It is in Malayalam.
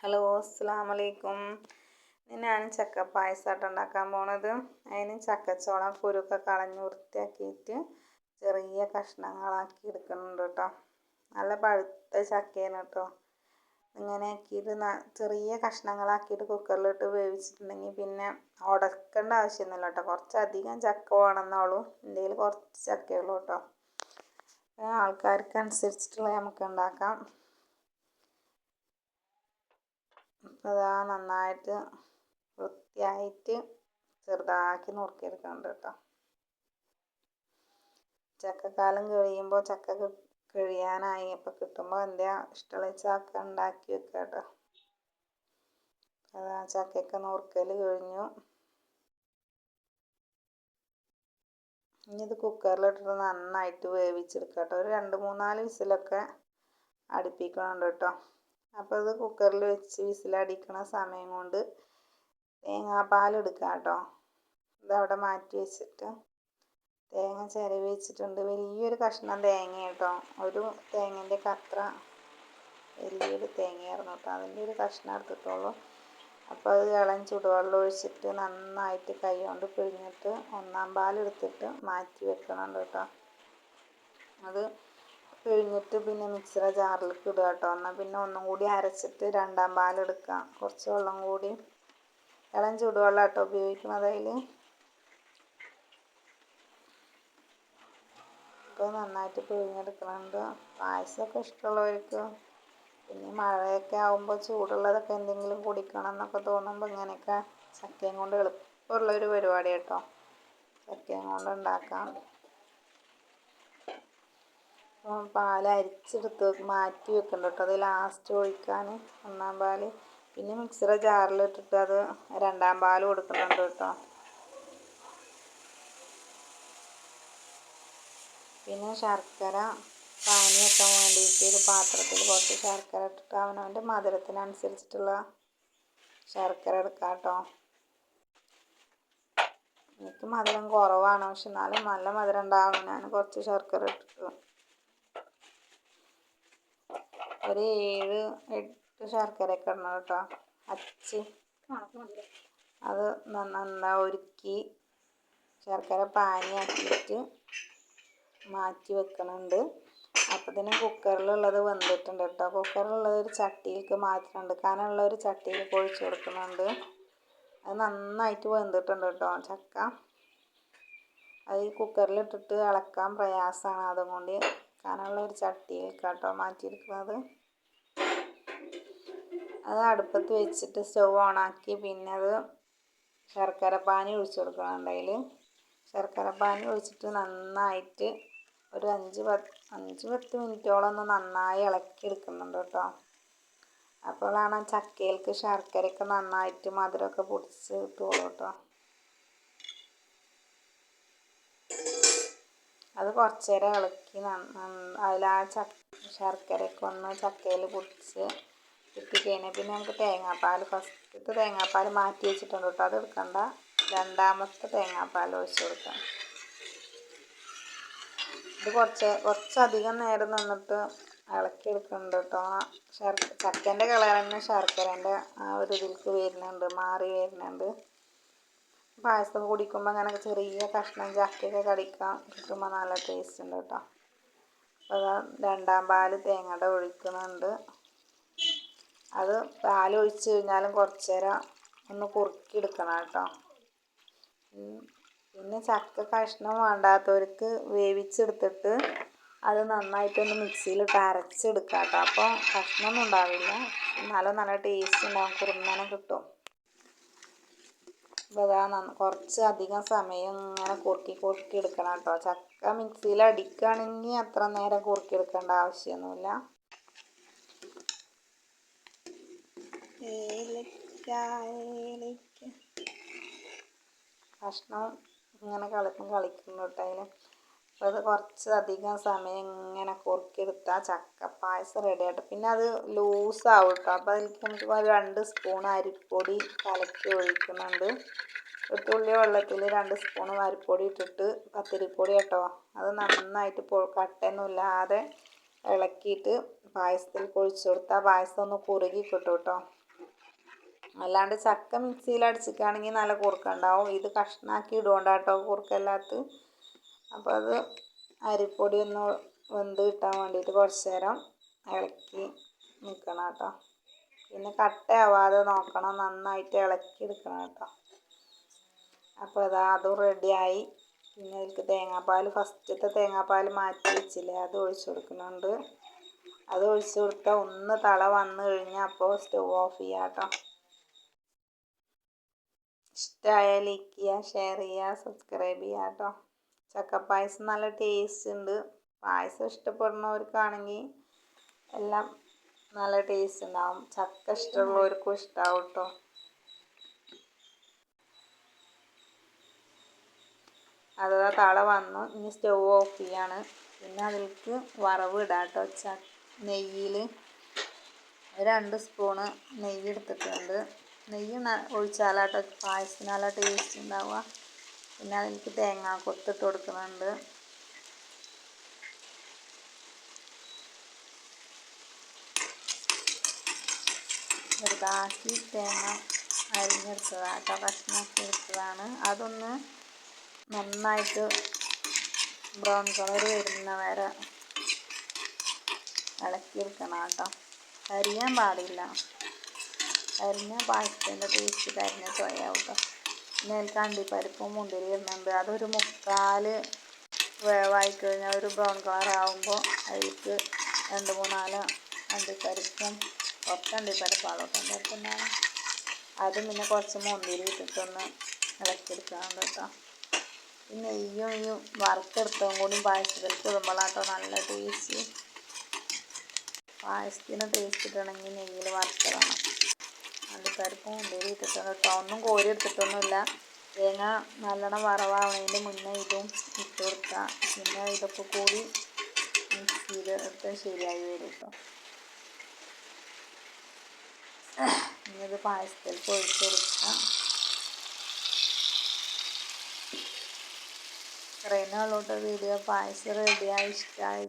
ഹലോ അസ്സാം വലൈക്കും ഞാൻ ചക്ക പായസമായിട്ട് ഉണ്ടാക്കാൻ പോണത്. അതിന് ചക്കച്ചോളം കുരുക്കെ കളഞ്ഞ് വൃത്തിയാക്കിയിട്ട് ചെറിയ കഷ്ണങ്ങളാക്കി എടുക്കുന്നുണ്ട് കേട്ടോ. നല്ല പഴുത്ത ചക്കയാണ് കേട്ടോ. ഇങ്ങനെ ആക്കിയിട്ട് ചെറിയ കഷ്ണങ്ങളാക്കിയിട്ട് കുക്കറിലിട്ട് വേവിച്ചിട്ടുണ്ടെങ്കിൽ പിന്നെ ഉടക്കേണ്ട ആവശ്യമൊന്നുമില്ല കേട്ടോ. കുറച്ചധികം ചക്ക വേണമെന്നുള്ളൂ. എന്തെങ്കിലും കുറച്ച് ചക്കയുള്ളൂ കേട്ടോ. ആൾക്കാർക്ക് അനുസരിച്ചിട്ടുള്ള നമുക്ക് ഉണ്ടാക്കാം. അതാ നന്നായിട്ട് വൃത്തിയായിട്ട് ചെറുതാക്കി നുറുക്കിയെടുക്കുന്നുണ്ട് കേട്ടോ. ചക്കക്കാലം കഴിയുമ്പോൾ ചക്ക കഴിയാനായി. അപ്പോൾ കിട്ടുമ്പോൾ എന്താ ഇഷ്ടമുള്ള ചക്ക ഉണ്ടാക്കി വെക്കുക കേട്ടോ. അതാ ചക്കയൊക്കെ നുറുക്കൽ കഴിഞ്ഞു. ഇനി ഇത് കുക്കറിലിട്ടിട്ട് നന്നായിട്ട് വേവിച്ചെടുക്കുക കേട്ടോ. ഒരു രണ്ട് മൂന്നാൽ വിസിലൊക്കെ അടുപ്പിക്കണുണ്ട് കേട്ടോ. അപ്പോൾ അത് കുക്കറിൽ വെച്ച് വിസിലടിക്കണ സമയം കൊണ്ട് തേങ്ങാപ്പാൽ എടുക്കാം കേട്ടോ. ഇതവിടെ മാറ്റി വെച്ചിട്ട് തേങ്ങ ചിരവി വെച്ചിട്ടുണ്ട്. വലിയൊരു കഷ്ണം തേങ്ങ കേട്ടോ. ഒരു തേങ്ങന്റെ കത്ര വലിയൊരു തേങ്ങയായിരുന്നു കേട്ടോ. അതിന്റെ ഒരു കഷ്ണം എടുത്തിട്ടുള്ളൂ. അപ്പോൾ അത് ഇളം ചൂടുവെള്ളം ഒഴിച്ചിട്ട് നന്നായിട്ട് കൈ കൊണ്ട് പിഴിഞ്ഞിട്ട് ഒന്നാം പാലെടുത്തിട്ട് മാറ്റി വെക്കണം കേട്ടോ. അത് പിഴിഞ്ഞിട്ട് പിന്നെ മിക്സിയുടെ ജാറിലേക്ക് ഇടുക കേട്ടോ. എന്നാൽ പിന്നെ ഒന്നും കൂടി അരച്ചിട്ട് രണ്ടാം പാലെടുക്കുക. കുറച്ച് വെള്ളം കൂടി ഇളം ചൂടുവെള്ളം കേട്ടോ ഉപയോഗിക്കുന്നത് അതിൽ ഇപ്പോൾ നന്നായിട്ട് പിഴിഞ്ഞെടുക്കുന്നുണ്ട് പായസമൊക്കെ ഇഷ്ടമുള്ളവർക്ക് പിന്നെ മഴയൊക്കെ ആകുമ്പോൾ ചൂടുള്ളതൊക്കെ എന്തെങ്കിലും കുടിക്കണം എന്നൊക്കെ തോന്നുമ്പോൾ ഇങ്ങനെയൊക്കെ ചക്കയും കൊണ്ട് എളുപ്പമുള്ളൊരു പരിപാടി കേട്ടോ. ചക്കയും കൊണ്ട് ഉണ്ടാക്കാം. പാൽ അരിച്ചെടുത്ത് മാറ്റി വെക്കണം കേട്ടോ. അത് ലാസ്റ്റ് ഒഴിക്കാൻ ഒന്നാം പാൽ പിന്നെ മിക്സിയുടെ ജാറിലിട്ടിട്ട് അത് രണ്ടാം പാൽ കൊടുക്കുന്നുണ്ട് കേട്ടോ. പിന്നെ ശർക്കര പാനി വെക്കാൻ വേണ്ടിയിട്ട് ഒരു പാത്രത്തിൽ കുറച്ച് ശർക്കര ഇട്ടിട്ട് അവനവന്റെ മധുരത്തിനനുസരിച്ചിട്ടുള്ള ശർക്കര എടുക്കാം കേട്ടോ. എനിക്ക് മധുരം കുറവാണ്. പക്ഷെ എന്നാലും നല്ല മധുരം ഉണ്ടാവണം ഞാൻ കുറച്ച് ശർക്കര ഇട്ടിട്ട് ഒരു ഏഴ് എട്ട് ശർക്കരയൊക്കെ ഇടണം കേട്ടോ. അച്ച്. അത് നന്നാ ഒരുക്കി ശർക്കര പാനിയാക്കിയിട്ട് മാറ്റി വെക്കണുണ്ട്. അപ്പത്തിനും കുക്കറിലുള്ളത് വെന്തിട്ടുണ്ട് കേട്ടോ. കുക്കറിലുള്ളത് ഒരു ചട്ടിയിലേക്ക് മാറ്റുന്നുണ്ട്. കനമുള്ള ഒരു ചട്ടിയിൽ ഒഴിച്ചു കൊടുക്കുന്നുണ്ട്. അത് നന്നായിട്ട് വെന്തിട്ടുണ്ട് കേട്ടോ ചക്ക. അത് ഈ കുക്കറിലിട്ടിട്ട് ഇളക്കാൻ പ്രയാസമാണ്. അതുകൊണ്ട് കനമുള്ള ഒരു ചട്ടിയിലേക്കാട്ടോ കേട്ടോ മാറ്റിയിരിക്കുന്നത്. അത് അടുപ്പത്ത് വെച്ചിട്ട് സ്റ്റവ് ഓണാക്കി പിന്നെ അത് ശർക്കര പാനി ഒഴിച്ച് കൊടുക്കണം അതിൽ ശർക്കര പാനി ഒഴിച്ചിട്ട് നന്നായിട്ട് ഒരു അഞ്ച് പത്ത് അഞ്ച് പത്ത് മിനിറ്റോളം ഒന്ന് നന്നായി ഇളക്കി എടുക്കുന്നുണ്ട് കേട്ടോ. അപ്പോഴാണ് ചക്കയിലേക്ക് ശർക്കരയൊക്കെ നന്നായിട്ട് മധുരമൊക്കെ പൊടിച്ച് കിട്ടുള്ളൂ കേട്ടോ. അത് കുറച്ച് നേരം ഇളക്കി അതിൽ ആ ചക്ക ശർക്കരയൊക്കെ ഒന്ന് ചക്കയിൽ പൊടിച്ച് കിട്ടിക്കഴിഞ്ഞാൽ പിന്നെ നമുക്ക് തേങ്ങാപ്പാൽ ഫസ്റ്റത്തെ തേങ്ങാപ്പാൽ മാറ്റി വെച്ചിട്ടുണ്ട് കേട്ടോ. അത് എടുക്കണ്ട. രണ്ടാമത്തെ തേങ്ങാപ്പാൽ ഒഴിച്ച് കൊടുക്കാം. ഇത് കുറച്ച് കുറച്ചധികം നേരം നിന്നിട്ട് ഇളക്കി എടുക്കുന്നുണ്ട് കേട്ടോ. ശർക്ക ചക്കേന്റെ കളർ തന്നെ ശർക്കരേന്റെ ആ ഒരു ഇതിലേക്ക് വരുന്നുണ്ട് മാറി വരുന്നുണ്ട്. പായസം കുടിക്കുമ്പോൾ അങ്ങനെ ചെറിയ കഷ്ണം ചക്കയൊക്കെ കടിക്കാൻ കിട്ടുമ്പോൾ നല്ല ടേസ്റ്റ് ഉണ്ട് കേട്ടോ. അപ്പോൾ രണ്ടാം പാൽ തേങ്ങയുടെ ഒഴിക്കുന്നുണ്ട്. അത് പാലൊഴിച്ച് കഴിഞ്ഞാലും കുറച്ച് നേരം ഒന്ന് കുറുക്കിയെടുക്കണം കേട്ടോ പിന്നെ ചക്ക കഷ്ണം വേണ്ടാത്തവർക്ക് വേവിച്ചെടുത്തിട്ട് അത് നന്നായിട്ടൊന്ന് മിക്സിയിലിട്ട് അരച്ചെടുക്കാം കേട്ടോ അപ്പോൾ കഷ്ണമൊന്നും ഉണ്ടാവില്ല. എന്നാലും നല്ല ടേസ്റ്റ് ഉണ്ടാവും. കുറുന്നനെ കിട്ടും. അപ്പോൾ അതാ കുറച്ച് അധികം സമയം ഇങ്ങനെ കുറുക്കി കുറുക്കി എടുക്കണം കേട്ടോ ചക്ക മിക്സിയിൽ അടിക്കുകയാണെങ്കിൽ അത്ര നേരം കുറുക്കി എടുക്കേണ്ട ആവശ്യമൊന്നുമില്ല. ഏലക്ക ഭക്ഷണം കഷ്ണം ഇങ്ങനെ കളിക്കും കളിക്കുന്നു കേട്ടോ അതിന്. അപ്പോൾ അത് കുറച്ച് അധികം സമയം ഇങ്ങനെ കുറുക്കിയെടുത്താൽ ചക്ക പായസം റെഡി ആയിട്ട്. പിന്നെ അത് ലൂസാവും കേട്ടോ അപ്പോൾ അതിലേക്ക് നമുക്ക് രണ്ട് സ്പൂൺ അരിപ്പൊടി കലക്കി ഒഴിക്കുന്നുണ്ട്. ഒരു തുള്ളി വെള്ളത്തിൽ രണ്ട് സ്പൂൺ അരിപ്പൊടി ഇട്ടിട്ട് പത്തിരിപ്പൊടി കേട്ടോ. അത് നന്നായിട്ട് പൊ കട്ടയൊന്നുമില്ലാതെ ഇളക്കിയിട്ട് പായസത്തിൽ പൊഴിച്ചു കൊടുത്താൽ പായസം ഒന്ന് കുറുകി കിട്ടും കേട്ടോ അല്ലാണ്ട് ചക്ക മിക്സിയിൽ അടിച്ചിട്ടാണെങ്കിൽ നല്ല കുറുക്കുണ്ടാവും. ഇത് കഷ്ണാക്കി ഇടുകൊണ്ടാട്ടോ കുറുക്കല്ലാത്ത. അപ്പോൾ അത് അരിപ്പൊടി ഒന്ന് വെന്ത് കിട്ടാൻ വേണ്ടിയിട്ട് കുറച്ച് നേരം ഇളക്കി നിൽക്കണം കേട്ടോ. പിന്നെ കട്ടയാവാതെ നോക്കണം. നന്നായിട്ട് ഇളക്കി എടുക്കണം കേട്ടോ. അപ്പോൾ അതാ അതും റെഡിയായി. പിന്നെ അതിലേക്ക് തേങ്ങാപ്പാൽ ഫസ്റ്റത്തെ തേങ്ങാപ്പാൽ മാറ്റി വെച്ചില്ലേ അത് ഒഴിച്ചു കൊടുക്കുന്നുണ്ട്. അത് ഒഴിച്ചു കൊടുത്താൽ ഒന്ന് തള വന്നു കഴിഞ്ഞാൽ അപ്പോൾ സ്റ്റവ് ഓഫ് ചെയ്യാം കേട്ടോ. ഇഷ്ടമായ ലൈക്ക് ചെയ്യുക ഷെയർ ചെയ്യുക സബ്സ്ക്രൈബ് ചെയ്യുക കേട്ടോ പായസം നല്ല ടേസ്റ്റ് ഉണ്ട് പായസം ഇഷ്ടപ്പെടുന്നവർക്കാണെങ്കിൽ എല്ലാം നല്ല ടേസ്റ്റ് ഉണ്ടാവും ചക്ക ഇഷ്ടമുള്ളവർക്കും ഇഷ്ടമാവും കേട്ടോ അതാ തള വന്നു. ഇനി സ്റ്റൗ ഓഫ് ചെയ്യാണ്. പിന്നെ അതിലേക്ക് വറവ് ഇടാം കേട്ടോ ച നെയ്യിൽ രണ്ട് സ്പൂണ് നെയ്യ് എടുത്തിട്ടുണ്ട്. നെയ്യ് ഒഴിച്ചാലാട്ടോ പായസത്തിനാലാട്ട് ടേസ്റ്റ് ഉണ്ടാവുക പിന്നെ അതിലേക്ക് തേങ്ങ കൊത്തിട്ട് കൊടുക്കുന്നുണ്ട്. ചെറുതാക്കി തേങ്ങ അരിഞ്ഞെടുത്തതാട്ടോ കഷ്ണാക്കി എടുത്തതാണ് അതൊന്ന് നന്നായിട്ട് ബ്രൗൺ കളർ വരുന്ന വരെ ഇളക്കിയെടുക്കണം കേട്ടോ കരിയാൻ പാടില്ല. കരിഞ്ഞ പായസത്തിന്റെ ടേസ്റ്റ് അരിഞ്ഞ ചോയാവും കേട്ടോ പിന്നെ അതിൽ അണ്ടിപ്പരിപ്പും മുന്തിരി ഇടുന്നുണ്ട് അതൊരു മുക്കാൽ വേവായി കഴിഞ്ഞാൽ ഒരു ബ്രൗൺ കളർ ആകുമ്പോൾ അതിലേക്ക് രണ്ട് മൂന്നാൽ അണ്ടിപ്പരിപ്പും കുറച്ച് അണ്ടിപ്പരിപ്പാണ്. പിന്നെ അതും പിന്നെ കുറച്ച് മുന്തിരി ഇട്ടിട്ടൊന്ന് ഇളക്കിയെടുക്കാറുണ്ട് കേട്ടോ പിന്നെ നെയ്യും ഈ വറുത്തെടുത്തതും കൂടി പായസത്തിൽ ഇടുമ്പോഴാട്ടോ നല്ല ടേസ്റ്റ് പായസത്തിന് ടേസ്റ്റ് കിട്ടണമെങ്കിൽ നെയ്യിൽ വറുത്തതാണ്. അണ്ടിപ്പരിപ്പും മുന്തിരി ഇട്ടിട്ടുണ്ട് കേട്ടോ ഒന്നും കോരി എടുത്തിട്ടൊന്നുമില്ല. തേങ്ങ നല്ലോണം വറവാവണതിന്റെ മുന്നേ ഇതും ഇട്ട് കൊടുക്കുക പിന്നെ ഇതൊക്കെ കൂടി മിക്സ് ചെയ്ത് എടുത്ത് ശരിയായി വരും കേട്ടോ ഇനി ഇത് പായസത്തിൽ ഒഴിച്ച് കൊടുക്കുക ഇത്രയും ഉള്ളൂട്ടോ വീഡിയോ. പായസം റെഡിയായി ഇഷ്ടമായി